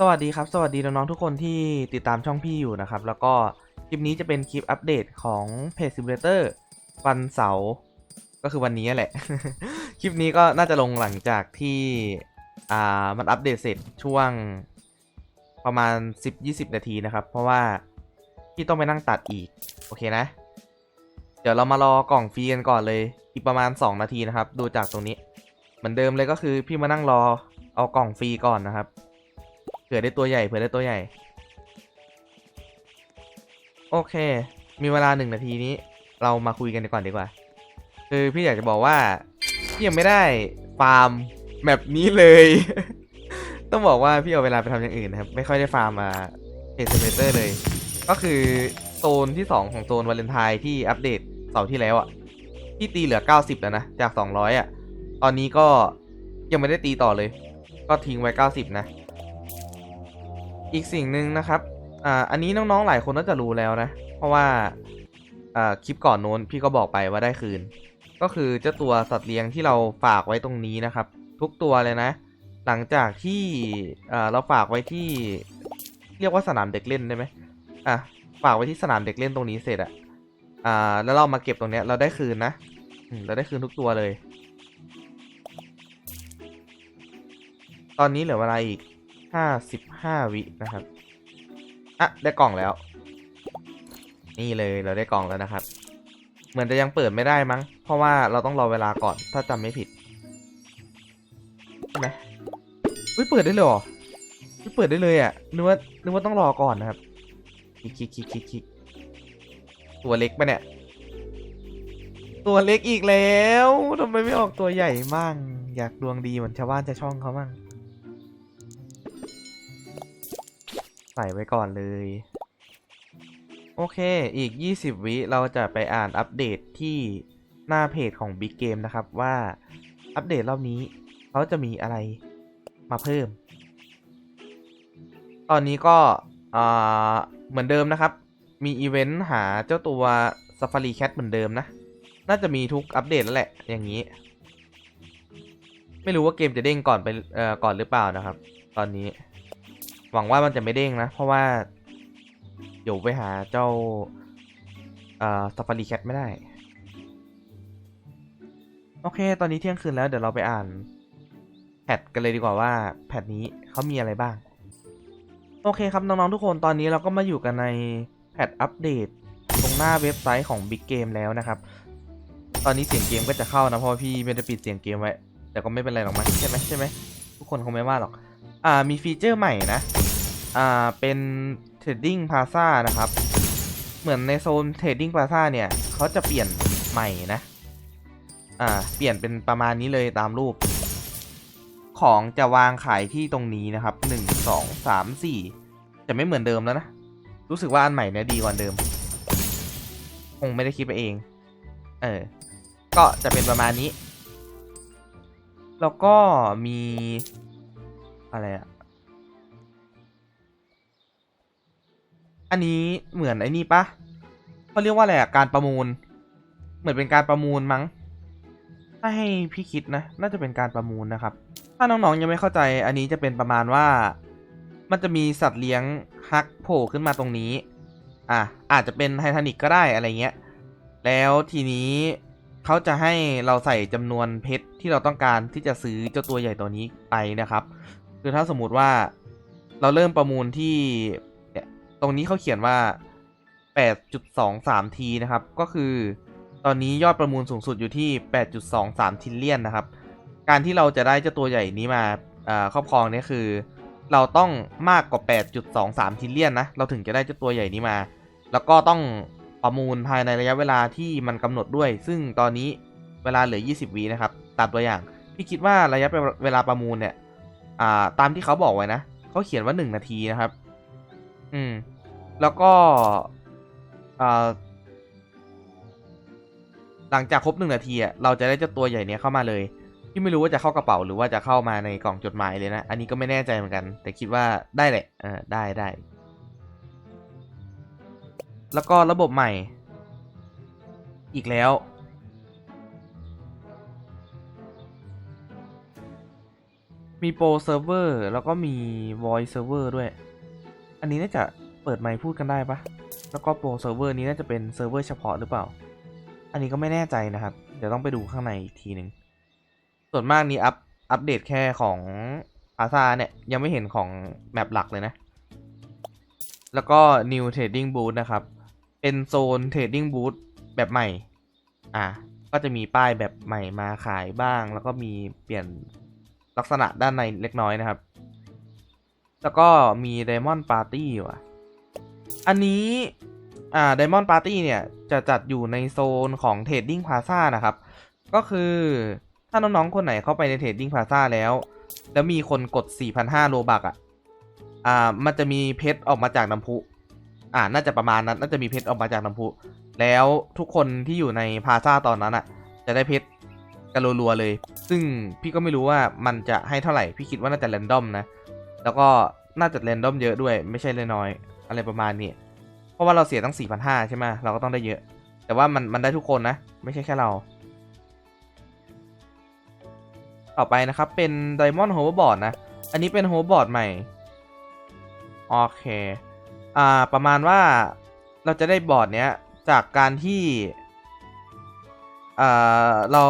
สวัสดีครับ สวัสดีน้องๆทุกคนที่ติดตามช่องพี่อยู่นะครับ แล้วก็คลิปนี้จะเป็นคลิปอัปเดตของเพจ Simulator วันเสาร์ก็คือวันนี้แหละ คลิปนี้ก็น่าจะลงหลังจากที่อ่ามันอัปเดตเสร็จช่วงประมาณ 10-20 นาทีนะครับ เพราะว่าพี่ต้องไปนั่งตัดอีก โอเคนะ เดี๋ยวเรามารอกล่องฟรีกันก่อนเลย อีกประมาณ 2 นาทีนะครับ ดูจากตรงนี้ เหมือนเดิมเลยก็คือพี่มานั่งรอเอากล่องฟรีก่อนนะครับ เผื่อได้ตัวใหญ่เผื่อได้ตัวใหญ่ โอเค มีเวลาหนึ่งนาทีนี้ เรามาคุยกันก่อนดีกว่า คือพี่อยากจะบอกว่าพี่ยังไม่ได้ฟาร์มแบบนี้เลย ต้องบอกว่าพี่เอาเวลาไปทำอย่างอื่นนะครับ ไม่ค่อยได้ฟาร์มมาเอเซเมเตอร์เลย ก็คือโซนที่ 2 ของโซนวาเลนไทน์ที่อัปเดตเสาร์ที่แล้วอะ่ะพี่ตีเหลือ 90 แล้วนะ จาก 200อะ่ะ ตอนนี้ก็ยังไม่ได้ตีต่อเลย ก็ทิ้งไว้ 90 นะ อีกสิ่งหนึ่งนะครับอ่าอันนี้น้องๆหลายคนน่าจะรู้แล้วนะ เพราะว่าอ่าคลิปก่อนโน้นพี่ก็บอกไปว่าได้คืน ก็คือเจ้าตัวสัตว์เลี้ยงที่เราฝากไว้ตรงนี้นะครับ ทุกตัวเลยนะ หลังจากที่อ่าเราฝากไว้ที่เรียกว่าสนามเด็กเล่นได้ไหมอะฝากไว้ที่สนามเด็กเล่นตรงนี้เสร็จอะอ่า แล้วเรามาเก็บตรงเนี้ยเราได้คืนนะเราได้คืนทุกตัวเลย ตอนนี้เหลือเวลาอีก ห้าสิบห้าวินะครับ อะ ได้กล่องแล้ว นี่เลยเราได้กล่องแล้วนะครับ เหมือนจะยังเปิดไม่ได้มั้ง เพราะว่าเราต้องรอเวลาก่อน ถ้าจำไม่ผิดใช่ไหมอุ้ยเปิดได้เลยหรออุ้ยเปิดได้เลยอะ นึกว่า นึกว่าต้องรอก่อนนะครับ คลิกคลิกคลิกคลิกคลิกตัวเล็กปะเนี่ย ตัวเล็กอีกแล้วทำไมไม่ออกตัวใหญ่มั่งอยากดวงดีเหมือนชาวบ้านชาวช่องเขามั่ง ใส่ไว้ก่อนเลย โอเค อีก 20 วิเราจะไปอ่านอัปเดตที่หน้าเพจของ Big Game นะครับว่าอัปเดตรอบนี้เขาจะมีอะไรมาเพิ่ม ตอนนี้ก็เหมือนเดิมนะครับ มีอีเวนต์หาเจ้าตัว Safari Cat เหมือนเดิมนะ น่าจะมีทุกอัปเดตแล้วแหละ อย่างนี้ ไม่รู้ว่าเกมจะเด้งก่อนไปก่อนหรือเปล่านะครับ ตอนนี้ หวังว่ามันจะไม่เด้งนะ เพราะว่า เดี๋ยวไปหาเจ้า เอ่อ Safari Cat ไม่ได้ โอเค ตอนนี้เที่ยงคืนแล้ว เดี๋ยวเราไปอ่านแพทกันเลยดีกว่าว่าแพทนี้เขามีอะไรบ้าง โอเคครับ น้อง ๆ ทุกคนตอนนี้เราก็มาอยู่กันในแพทอัปเดต ตรงหน้าเว็บไซต์ของ Big Game แล้วนะครับ ตอนนี้เสียงเกมก็จะเข้านะ เพราะพี่ไม่ได้ปิดเสียงเกมไว้ แต่ก็ไม่เป็นไรหรอกมั้งใช่ไหมใช่ไหมทุกคนคงไม่ว่าหรอก อ่ามีฟีเจอร์ใหม่นะ อ่าเป็น Trading Plaza นะครับ เหมือนในโซน Trading Plaza เนี่ยเขาจะเปลี่ยนใหม่นะ อ่า เปลี่ยนเป็นประมาณนี้เลยตามรูป ของจะวางขายที่ตรงนี้นะครับหนึ่งสองสามสี่จะไม่เหมือนเดิมแล้วนะ รู้สึกว่าอันใหม่เนี่ยดีกว่าเดิม คงไม่ได้คิดไปเอง เออ ก็จะเป็นประมาณนี้ แล้วก็มี อะไรอะ อันนี้เหมือนไอ้นี่ปะเขาเรียกว่าอะไรอะการประมูล เหมือนเป็นการประมูลมั้งถ้าให้พี่คิดนะ น่าจะเป็นการประมูลนะครับ ถ้าน้องๆยังไม่เข้าใจ อันนี้จะเป็นประมาณว่า มันจะมีสัตว์เลี้ยงฮักโผล่ขึ้นมาตรงนี้ อะอาจจะเป็นไททานิกก็ได้อะไรเงี้ย แล้วทีนี้เขาจะให้เราใส่จำนวนเพชรที่เราต้องการที่จะซื้อเจ้าตัวใหญ่ตัวนี้ไปนะครับ คือถ้าสมมุติว่าเราเริ่มประมูลที่ รงนี้เขาเขียนว่า 8.23 ทีนะครับ ก็คือตอนนี้ยอดประมูลสูงสุดอยู่ที่ 8.23 ทิลเลียนนะครับ การที่เราจะได้เจ้าตัวใหญ่นี้มาครอบครองเนี่ยคือ เราต้องมากกว่า 8.23 ทิลเลียนนะ เราถึงจะได้เจ้าตัวใหญ่นี้มา แล้วก็ต้องประมูลภายในระยะเวลาที่มันกำหนดด้วย ซึ่งตอนนี้เวลาเหลือ 20วินะครับ ตามตัวอย่าง พี่คิดว่าระยะเวลาประมูลเนี่ย อ่า ตามที่เขาบอกไว้นะ เขาเขียนว่า 1 นาทีนะครับ อืม แล้วก็หลังจากครบหนึ่งนาทีอะเราจะได้เจ้าตัวใหญ่เนี้ยเข้ามาเลยพี่ไม่รู้ว่าจะเข้ากระเป๋าหรือว่าจะเข้ามาในกล่องจดหมายเลยนะ อันนี้ก็ไม่แน่ใจเหมือนกัน แต่คิดว่าได้แหละเออได้ได้ แล้วก็ระบบใหม่ อีกแล้วมมีโปรเซิร์ฟเวอร์แล้วก็มี voice server ด้วย อันนี้น่าจะ เปิดไมค์พูดกันได้ปะแล้วก็โปรเซิร์ฟเวอร์นี้น่าจะเป็นเซิร์ฟเวอร์เฉพาะหรือเปล่า อันนี้ก็ไม่แน่ใจนะครับ เดี๋ยวต้องไปดูข้างในอีกทีหนึ่งส่วนมากนี้อัปอัปเดตแค่ของอาซาเนี่ย ยังไม่เห็นของแมปหลักเลยนะ แล้วก็ New Trading Booth นะครับ เป็นโซน Trading Booth แบบใหม่ อะก็จะมีป้ายแบบใหม่มาขายบ้าง แล้วก็มีเปลี่ยนลักษณะด้านในเล็กน้อยนะครับ แล้วก็มี Diamond Party ว่ะ อันนี้อ่า Diamond Party เนี่ย จะจัดอยู่ในโซนของ Trading Plaza นะครับ ก็คือถ้าน้อง ๆ คนไหนเข้าไปใน Trading Plaza แล้ว แล้วมีคนกด 4,500โลบักอะ อ่า มันจะมีเพชรออกมาจากน้ำพุ อ่า น่าจะประมาณนั้น น่าจะมีเพชรออกมาจากน้ำพุ แล้วทุกคนที่อยู่ในพาซาตอนนั้นอะ จะได้เพชรกันรัวๆเลย ซึ่งพี่ก็ไม่รู้ว่ามันจะให้เท่าไหร่ พี่คิดว่าน่าจะแรนดอมนะ แล้วก็น่าจะแรนดอมเยอะด้วย ไม่ใช่เลยน้อย อะไรประมาณนี้เพราะว่าเราเสียตั้ง 4,500 ใช่ไหมเราก็ต้องได้เยอะ แต่ว่ามันมันได้ทุกคนนะ ไม่ใช่แค่เรา ต่อไปนะครับ เป็น Diamond Hoverboard นะ อันนี้เป็น Hoverboard ใหม่ โอเค อ่า ประมาณว่าเราจะได้บอร์ดเนี้ย จากการที่อ่าเรา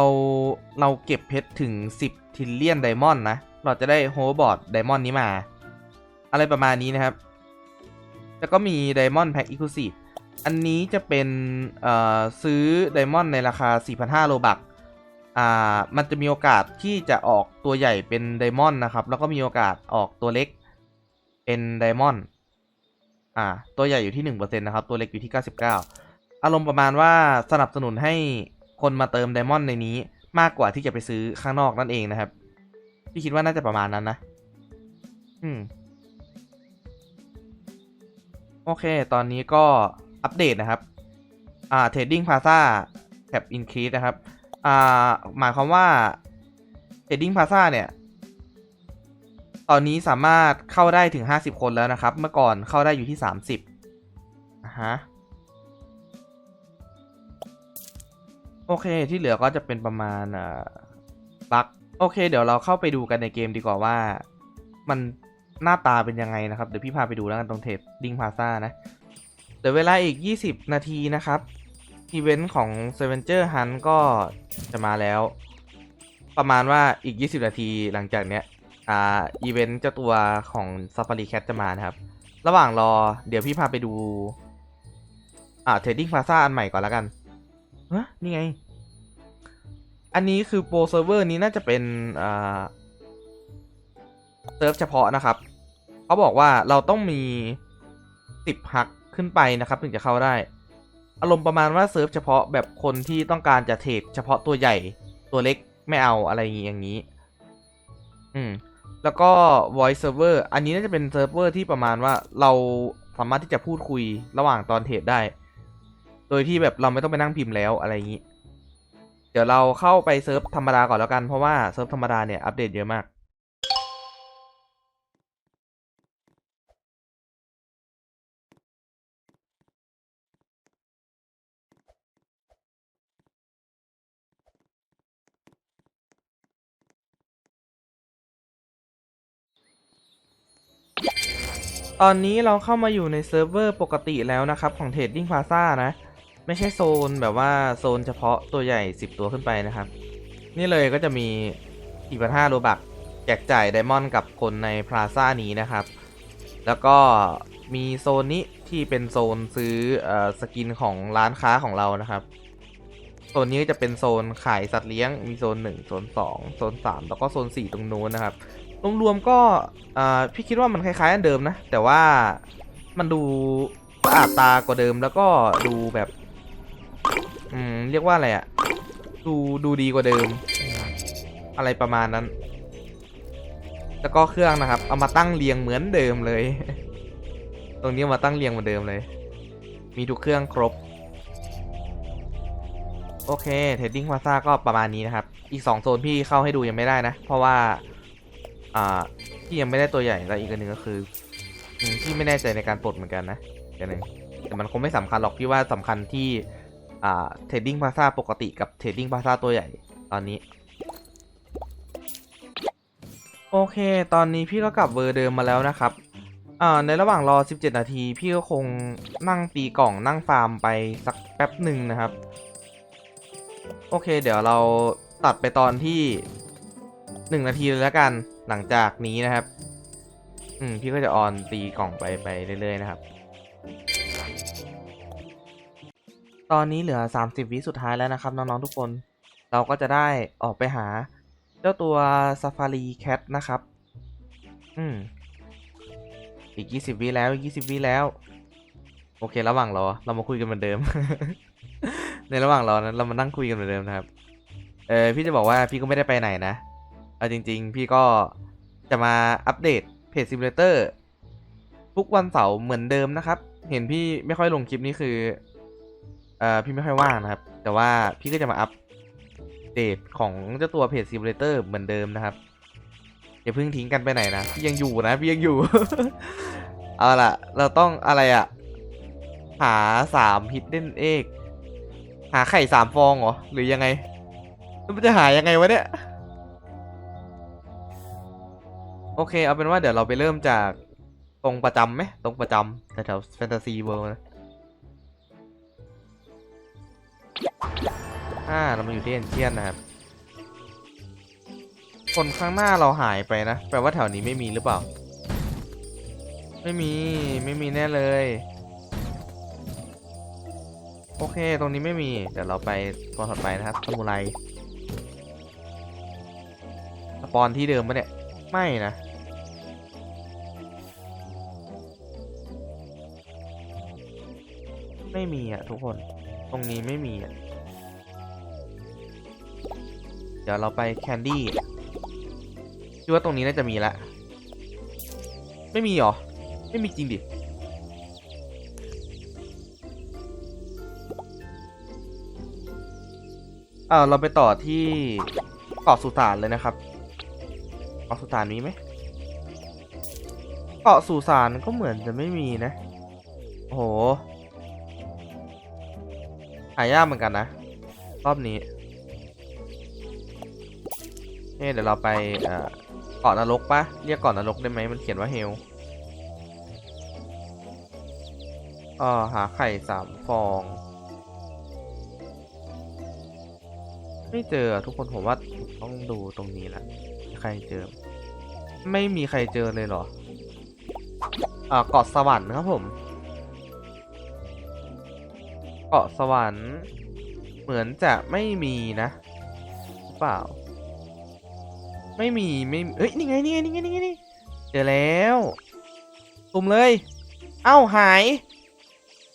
เราเก็บเพชรถึง 10 ทิลเลียนไดมอนด์นะ เราจะได้โฮเวอร์บอร์ดไดมอนด์นี้มา อะไรประมาณนี้นะครับ แล้วก็มี Diamond Pack Exclusive อันนี้จะเป็นซื้อ Diamond ในราคา 4,500โลบักอ่ามันจะมีโอกาสที่จะออกตัวใหญ่เป็น Diamond นะครับ แล้วก็มีโอกาสออกตัวเล็กเป็น Diamond อ่าตัวใหญ่อยู่ที่1%นะครับ ตัวเล็กอยู่ที่ 99 อารมณ์ประมาณว่าสนับสนุนให้คนมาเติม Diamond ในนี้มากกว่าที่จะไปซื้อข้างนอกนั่นเองนะครับ พี่คิดว่าน่าจะประมาณนั้นนะ อืม โอเค ตอนนี้ก็อัปเดตนะครับ อ่า Trading Plaza Cap Increase นะครับ อ่า หมายความว่า Trading Plaza เนี่ย ตอนนี้สามารถเข้าได้ถึง 50 คนแล้วนะครับ เมื่อก่อนเข้าได้อยู่ที่ 30อะฮะ โอเค ที่เหลือก็จะเป็นประมาณอ่าบักโอเค เดี๋ยวเราเข้าไปดูกันในเกมดีกว่าว่า มัน หน้าตาเป็นยังไงนะครับ เดี๋ยวพี่พาไปดูแล้วกันตรงเทปดิงพาซ่านะเดี๋ยวเวลาอีก 20 นาทีนะครับ อีเวนต์ของ s a v e n g e r Hunt ก็จะมาแล้ว ประมาณว่าอีก 20 นาทีหลังจากเนี้ย อ่า อีเวนต์เจ้าตัวของ Safari Cat จะมานะครับ ระหว่างรอเดี๋ยวพี่พาไปดู อ่า Trading Plaza อันใหม่ก่อนแล้วกันฮ้ยนี่ไง อันนี้คือโปรเซิร์ฟเวอร์นี้น่าจะเป็น อ่า เซิร์ฟเฉพาะนะครับเขาบอกว่าเราต้องมี10ฮักขึ้นไปนะครับ ถึงจะเข้าได้ อารมณ์ประมาณว่าเซิร์ฟเฉพาะแบบคนที่ต้องการจะเทรดเฉพาะตัวใหญ่ตัวเล็กไม่เอาอะไรอย่างนี้ อืม แล้วก็ voice server อันนี้น่าจะเป็นเซิร์ฟเวอร์ที่ประมาณว่าเราสามารถที่จะพูดคุยระหว่างตอนเทรดได้ โดยที่แบบเราไม่ต้องไปนั่งพิมพ์แล้วอะไรอย่างนี้ เดี๋ยวเราเข้าไปเซิร์ฟธรรมดาก่อนแล้วกัน เพราะว่าเซิร์ฟธรรมดาเนี่ยอัปเดตเยอะมาก ตอนนี้เราเข้ามาอยู่ในเซิร์ฟเวอร์ปกติแล้วนะครับ ของ Trading Plaza นะ ไม่ใช่โซนแบบว่าโซนเฉพาะตัวใหญ่ 10 ตัวขึ้นไปนะครับ นี่เลยก็จะมี4,500โลบักแจกจ่ายไดมอนด์กับคนในพลาซ่านี้นะครับ แล้วก็มีโซนนี้ที่เป็นโซนซื้ออสกินของร้านค้าของเรานะครับ ซนนี้จะเป็นโซนขายสัตว์เลี้ยง มีโซน 1 โซน 2 โซน 3 แล้วก็โซน 4 ตรงนู้นนะครับ รวมๆก็พี่คิดว่ามันคล้ายๆอันเดิมนะ แต่ว่ามันดูสะอาดตากว่าเดิมแล้วก็ดูแบบอืมเรียกว่าอะไรอะดูดูดีกว่าเดิม อะไรประมาณนั้น แล้วก็เครื่องนะครับ เอามาตั้งเรียงเหมือนเดิมเลย ตรงนี้มาตั้งเรียงเหมือนเดิมเลย มีทุกเครื่องครบ โอเคเทรดดิ้งพาซ่าก็ประมาณนี้นะครับ อีก 2 โซนพี่เข้าให้ดูยังไม่ได้นะ เพราะว่า อ่าพี่ยังไม่ได้ตัวใหญ่แล้วอีกอันหนึ่งก็คือพี่ไม่แน่ใจในการปลดเหมือนกันนะกันหนึ่งแต่มันคงไม่สำคัญหรอกพี่ว่าสำคัญที่ อ่าเทรดดิ้งพาซ่าปกติกับเทรดดิ้งพาซ่าตัวใหญ่ตอนนี้ โอเค ตอนนี้พี่ก็กลับเวอร์เดิมมาแล้วนะครับอ่าในระหว่างรอ 17 นาที พี่ก็คงนั่งตีกล่องนั่งฟาร์มไปสักแป๊บหนึ่งนะครับ โอเค เดี๋ยวเราตัดไปตอนที่1นาทีเลยแล้วกันหลังจากนี้นะครับ อืม พี่ก็จะออนตีกล่องไปไปเรื่อยๆนะครับ ตอนนี้เหลือ 30 วิสุดท้ายแล้วนะครับ น้อง ๆ ทุกคน เราก็จะได้ออกไปหา เจ้าตัว Safari Cat นะครับ อืม อีก 20 วิแล้ว อีก 20 วิแล้ว โอเค ระหว่างรอ เรามาคุยกันเหมือนเดิม ในระหว่างรอนั้นเรามานั่งคุยกันเหมือนเดิมนะครับ เออพี่จะบอกว่าพี่ก็ไม่ได้ไปไหนนะ เอาจริง ๆ พี่ก็จะมาอัปเดตเพจซิมูเลเตอร์ทุกวันเสาร์เหมือนเดิมนะครับ เห็นพี่ไม่ค่อยลงคลิปนี้คือ เอ่อพี่ไม่ค่อยว่างนะครับ แต่ว่าพี่ก็จะมาอัปเดตของเจ้าตัวเพจซิมูเลเตอร์เหมือนเดิมนะครับอย่าเพิ่งทิ้งกันไปไหนนะพี่ยังอยู่นะพี่ยังอยู่ เอาล่ะ เราต้องอะไรอะหาสามฮิดเด้นเอก หาไข่สามฟองเหรอ หรือยังไงแล้วมันจะหายังไงวะเนี่ย โอเค เอาเป็นว่าเดี๋ยวเราไปเริ่มจากตรงประจำไหมตรงประจำแถวแฟนตาซีเวิลด์นะอ่าเรามาอยู่ที่เอ็นเชียนนะครับ คนข้างหน้าเราหายไปนะ แปลว่าแถวนี้ไม่มีหรือเปล่า ไม่มี ไม่มีแน่เลย โอเค ตรงนี้ไม่มี เดี๋ยวเราไปตอนถัดไปนะครับสมุไรสปอนที่เดิมปะเนี่ย ไม่นะ ไม่มีอะทุกคน ตรงนี้ไม่มีอะเดี๋ยวเราไปแคนดี้คิดว่าตรงนี้น่าจะมีละ ไม่มีเหรอ ไม่มีจริงดิ อ่าเราไปต่อที่เกาะสุสานเลยนะครับเกาะสุสานมีไหมเกาะสุสานก็เหมือนจะไม่มีนะโอ้โหหายากเหมือนกันนะ รอบนี้นี่เดี๋ยวเราไปเกาะนรกปะเรียกเกาะนรกได้ไหมมันเขียนว่าเฮลอ่าหาไข่สามฟอง ไม่เจอทุกคนผมว่าต้องดูตรงนี้แหละมีใครเจอ ไม่มีใครเจอเลยเหรออ่าเกาะสวรรค์ครับผม เกาะสวรรค์ เหมือนจะไม่มีนะเปล่า ไม่มีไม่เอ้ยนี่ไงนี่ไงนี่ไงนี่ไงนี่เจอแล้วตุ่มเลย เอ้าหาย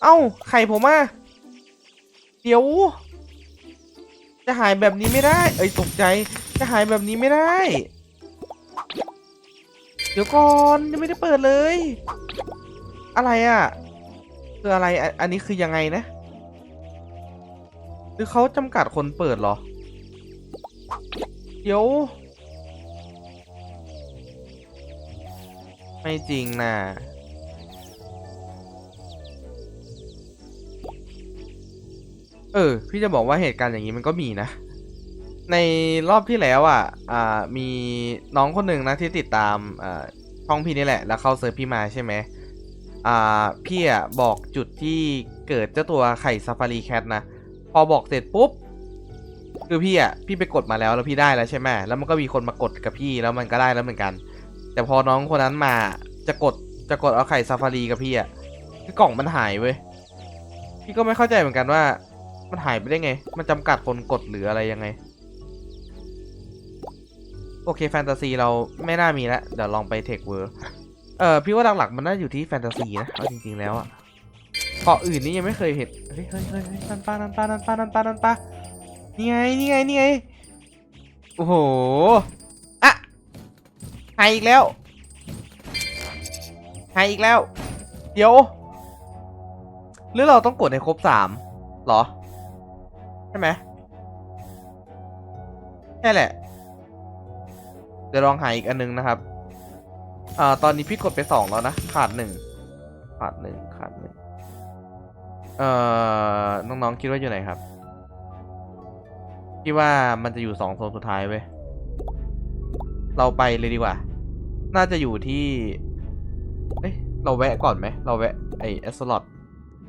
เอ้าไข่ผมอะเดี๋ยว จะหายแบบนี้ไม่ได้ เอ้ยตกใจ จะหายแบบนี้ไม่ได้ เดี๋ยวก่อนยังไม่ได้เปิดเลย อะไรอะ่ะ คืออะไร อันนี้คือยังไงนะหรือเขาจำกัดคนเปิดหรอ เดี๋ยว ไม่จริงนะ เออ พี่จะบอกว่าเหตุการณ์อย่างนี้มันก็มีนะ ในรอบที่แล้วอะ อ่า มีน้องคนหนึ่งนะที่ติดตามอ่าช่องพี่นี่แหละ แล้วเข้าเซิร์ฟพี่มาใช่ไหมอ่า พี่อะบอกจุดที่เกิดเจ้าตัวไข่ซาฟารีแคทนะ พอบอกเสร็จปุ๊บ คือพี่อะ พี่ไปกดมาแล้วแล้วพี่ได้แล้วใช่ไหมแล้วมันก็มีคนมากดกับพี่แล้วมันก็ได้แล้วเหมือนกัน แต่พอน้องคนนั้นมาจะกดจะกดเอาไข่ซาฟารีกับพี่อะคือกล่องมันหายเว้ย พี่ก็ไม่เข้าใจเหมือนกันว่า มันหายไปได้ไง มันจำกัดคนกดหรืออะไรยังไง โอเคแฟนตาซีเราไม่น่ามีแล้วเดี๋ยวลองไปเทคเวอร์เออพี่ว่าหลักๆมันน่าอยู่ที่แฟนตาซีนะเอาจริงๆแล้วอะเกาะอื่นนี่ยังไม่เคยเห็น เฮ้ยเฮ้ยเฮ้ยนันป้านันป้านันป้านันป้านันป้านี่ไงนี่ไงนี่ไง โอ้โหอะหายอีกแล้วหายอีกแล้ว เดี๋ยว หรือเราต้องกดให้ครบสามหรอ ใช่ไหมใช่แหละ เดี๋ยวลองหาอีกอันนึงนะครับอ่าตอนนี้พี่กดไปสองแล้วนะ ขาดหนึ่งขาดหนึ่งขาดหนึ่งเอ่อ น้องๆ คิดว่าอยู่ไหนครับ คิดว่ามันจะอยู่สองโซนสุดท้ายเว้ย เราไปเลยดีกว่า น่าจะอยู่ที่ เอ้ย เราแวะก่อนไหม เราแวะไอเอสลอต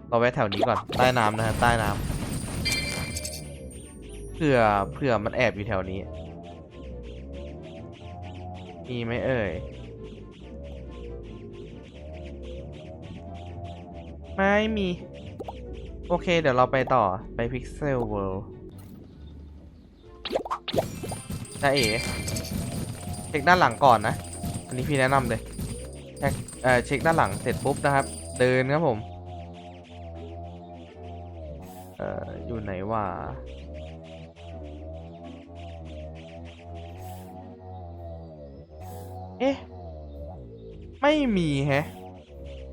เราแวะแถวนี้ก่อน ใต้น้ำนะฮะ ใต้น้ำ ผื่อเผื่อมันแอบอยู่แถวนี้ มีไหมเอ่ย ไม่มี โอเค เดี๋ยวเราไปต่อไป Pixel World จ้าเอ๋เช็คด้านหลังก่อนนะ อันนี้พี่แนะนำเลยเช็คเอ่อเช็คด้านหลังเสร็จปุ๊บนะครับ เดินครับผม เอ่อ อยู่ไหนวะ เอ๊ะ ไม่มีแฮะ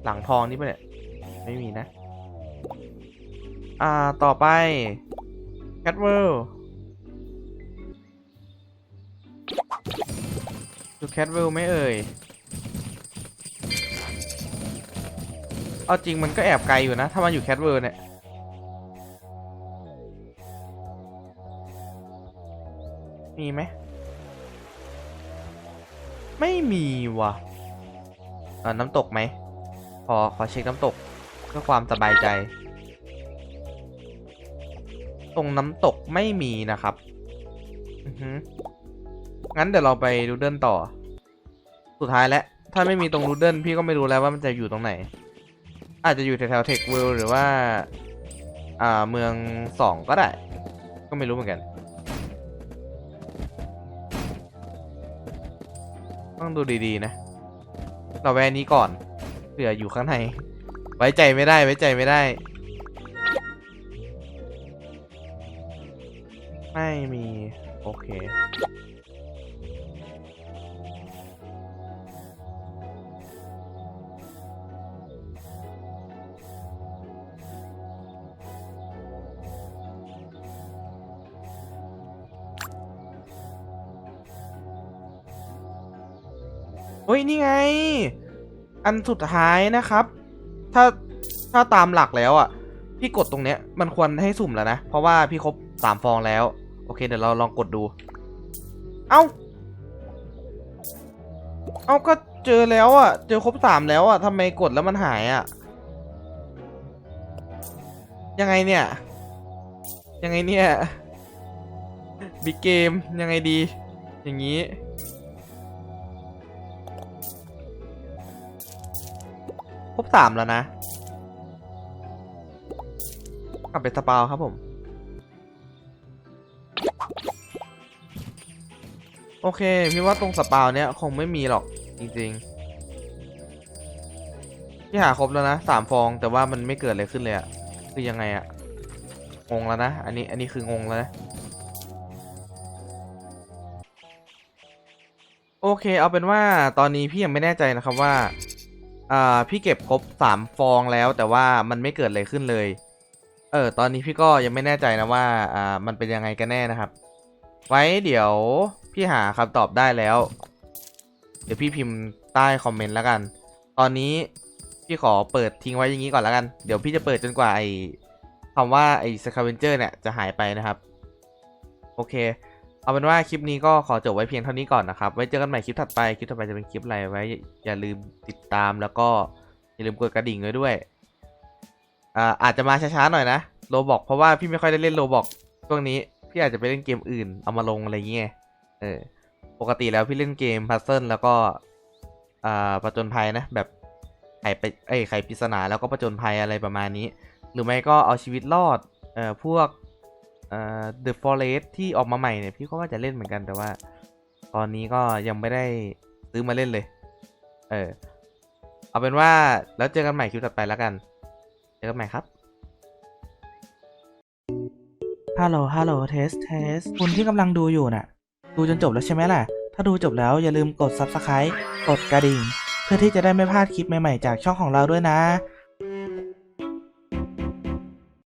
หลังทองนี่ปะเนี่ย ไม่มีนะ อ่า ต่อไป Cat World ดู Cat World ไหมเอ่ย เอาจริงมันก็แอบไกลอยู่นะ ถ้ามันอยู่ Cat World เนี่ยมีไหม ไม่มีว่ะเอ่อน้ำตกไหมขอขอเช็คน้ำตกเพื่อความสบายใจ ตรงน้ำตกไม่มีนะครับอือฮึงั้นเดี๋ยวเราไปดูเดิลต่อ สุดท้ายแล้ว ถ้าไม่มีตรงรูเดิลพี่ก็ไม่รู้แล้วว่ามันจะอยู่ตรงไหน อาจจะอยู่แถวๆเทคเวิลด์หรือว่า อ่าเมืองสองก็ได้ ก็ไม่รู้เหมือนกัน ต้องดูดีๆนะ เราแวะนี้ก่อนเผื่ออยู่ข้างใน ไว้ใจไม่ได้ ไว้ใจไม่ได้ ไม่มี โอเค เฮ้ยนี่ไง อันสุดท้ายนะครับ ถ้าถ้าตามหลักแล้วอะ พี่กดตรงเนี้ยมันควรให้สุ่มแล้วนะ เพราะว่าพี่ครบสามฟองแล้ว โอเคเดี๋ยวเราลองกดดู เอ้า เอ้าก็เจอแล้วอะ เจอครบสามแล้วอะทำไมกดแล้วมันหายอะ ยังไงเนี่ย ยังไงเนี่ยบิ๊กเกมยังไงดี อย่างนี้ บสามแล้วนะ กลับไปสปาวครับผม โอเค พี่ว่าตรงสปาวเนี้ยคงไม่มีหรอกจริงๆ พี่หาครบแล้วนะสามฟองแต่ว่ามันไม่เกิดอะไรขึ้นเลยอะคือยังไงอะงงแล้วนะ อันนี้ อันนี้คืองงแล้วนะ โอเค เอาเป็นว่าตอนนี้พี่ยังไม่แน่ใจนะครับว่า อ่าพี่เก็บครบสามฟองแล้วแต่ว่ามันไม่เกิดอะไรขึ้นเลย เออ ตอนนี้พี่ก็ยังไม่แน่ใจนะว่า อ่า มันเป็นยังไงกันแน่นะครับ ไว้เดี๋ยวพี่หาคำตอบได้แล้ว เดี๋ยวพี่พิมพ์ใต้คอมเมนต์แล้วกัน ตอนนี้พี่ขอเปิดทิ้งไว้อย่างนี้ก่อนแล้วกัน เดี๋ยวพี่จะเปิดจนกว่าไอคำว่าไอ้สคาเวนเจอร์เนี่ยจะหายไปนะครับ โอเค เอาเป็นว่าคลิปนี้ก็ขอจบไว้เพียงเท่านี้ก่อนนะครับ ไว้เจอกันใหม่คลิปถัดไป คลิปถัดไปจะเป็นคลิปอะไรไว้ อย่าลืมติดตามแล้วก็อย่าลืมกดกระดิ่งไว้ด้วย อ่าอาจจะมาช้าๆหน่อยนะโลบอกเพราะว่าพี่ไม่ค่อยได้เล่นโลบอกช่วงนี้พี่อาจจะไปเล่นเกมอื่น เอามาลงอะไรเงี้ย เออ ปกติแล้วพี่เล่นเกมพัซเซิลแล้วก็ อ่าประจนภัยนะ แบบไขไปเอ้ไขปริศนาแล้วก็ประจนภัยอะไรประมาณนี้ หรือไม่ก็เอาชีวิตรอด เอ่อ พวก เอ่อ The Forest ที่ออกมาใหม่เนี่ยพี่ก็ว่าจะเล่นเหมือนกันแต่ว่า ตอนนี้ก็ยังไม่ได้ซื้อมาเล่นเลย เออ เอาเป็นว่าแล้วเจอกันใหม่คลิปถัดไปแล้วกัน เจอกันใหม่ครับฮัลโหลฮัลโหลเทสเทสคุณที่กำลังดูอยู่น่ะ ดูจนจบแล้วใช่ไหมล่ะ ถ้าดูจบแล้วอย่าลืมกด Subscribe กดกระดิ่ง เพื่อที่จะได้ไม่พลาดคลิปใหม่ๆจากช่องของเราด้วยนะ